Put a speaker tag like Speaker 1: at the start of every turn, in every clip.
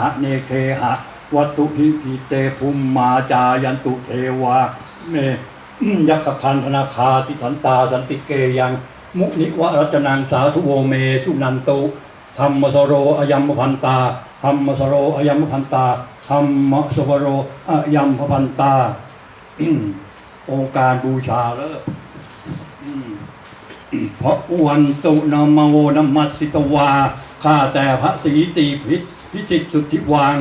Speaker 1: หะเนเคหะวัตถุหิปิเตภูมิมาจายันตุเทวาเมยักขพันธนาคาติสันตาสันติเกยัง มุนิวรัตนังสาธุโวเมสุนันตุธรรมสโรอยัมพันตาธรรมสโรอยัมพันตาธรรมสโรอยัมพันตาองค์การบูชาแล้วอืมเพราะวันตุนามโวนามัสสิตวาข้าแต่พระศรีตีพิษ พิจิตรสุทธิวาง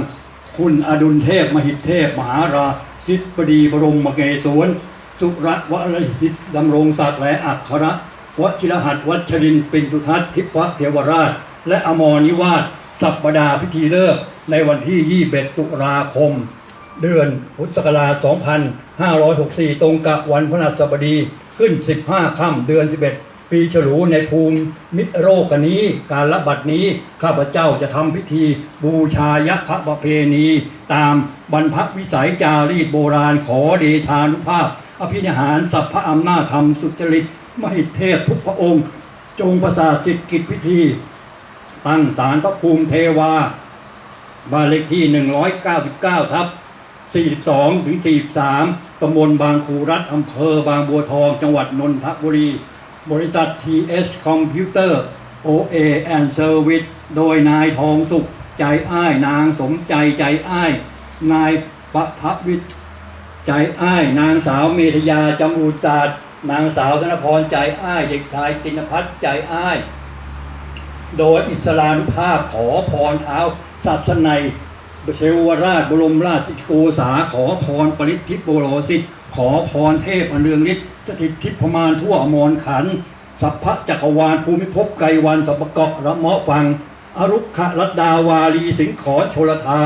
Speaker 1: คุณอดุลเทพมหิทธิเทพ มหาราชิตบดีบรมมเกศวนสุรัตวรหิตดำรงศักดิ์และอักขระวชิรหัสวัชรินปินตุทัศทิพวเทวราช และอมรนิวาสสัปดาพิธีเลิกในวันที่ 21 ตุลาคม เดือนพุทธศักราช 2564 ตรงกับวันพฤหัสบดีขึ้น 15 ค่ำเดือน 11 ปีฉลูในภูมิมิโรกนี้ การละบัดนี้ ข้าพเจ้าจะทำพิธี บูชายะคะประเพณี ตามบรรพวิสัยจารีตโบราณขอเดชานุภาพ อภินิหารสัพพะอำนาจธรรมสุจริตมหิเทพทุกพระองค์ จงประสาทจิตกิจพิธี ตั้งศาลพระภูมิเทวาบ้านเลขที่ 199 ทับ 42 ถึง 43 ตำบลบางครูรัฐอำเภอบางบัวทอง จังหวัดนนทบุรี บริษัท TS Computer OA and Service โดยนายทองสุขใจอ้าย นางสมใจใจอ้าย นายปะพวิทย์ใจอ้าย นางสาวเมธยาจำูจาดนางสาวธนพรใจอ้าย เด็กชายตินพัฒน์ใจอ้าย โดยอิสลานุภาพขอพรเท้าศาสนัย เชวราชบรมราชโกษาขอพรปริทิพโบรสิทธิ์ขอพรเทพอันเนืองฤทธิ์สถิตทิพมานทั่วอมรขันสัพพะจักรวาลภูมิภพไกรวันสัพพะเกาะระเมาะฟัง อรุขะรัตดาวาลีสิงขอโชลธา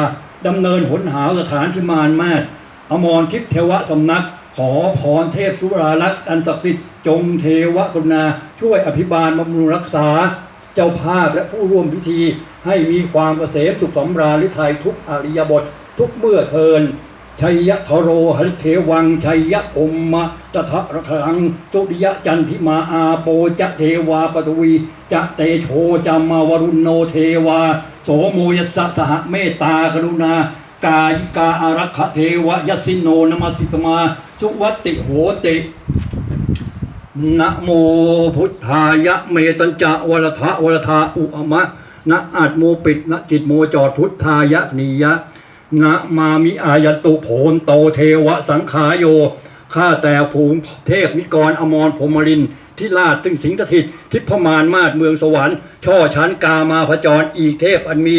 Speaker 1: ดำเนินหนหาวสถานพิมานมาศอมรทิพเทวสำนัก ขอพรเทพสุราลักษ์อันศักดิ์สิทธิ์จงเทวกรุณาช่วยอภิบาลบำรุงรักษา เจ้าภาพและผู้ร่วมพิธี ให้มีความเกษมสุขสำราญฤทัยทุกอริยบท ทุกเมื่อเทินชัยยะทโรหริเทวังชัยยะอมมะตถะระทังสุริยะจันทิมาอาโปจะเทวาปตวี จะเตโชจามาวรุณโนเทวา โสโมยสะสหเมตตากรุณากายิกาอารักขเทวยสสิโนนมัสสิตมา สุวัติโหติ นะโมพุทธายะเมตัญจะวรทะวรทาอุอมะนะอาจโมปิดนะจิตโมจอดพุทธายะนิยะนะมามิอายตุโผนโตเทวะสังขายโยข้าแต่ภูมิเทพนิกรอมรพรหมรินที่ลาดตึงสิงสถิตทิพมานมาศเมืองสวรรค์ ช่อชั้นกามาพจรอีกเทพอันมี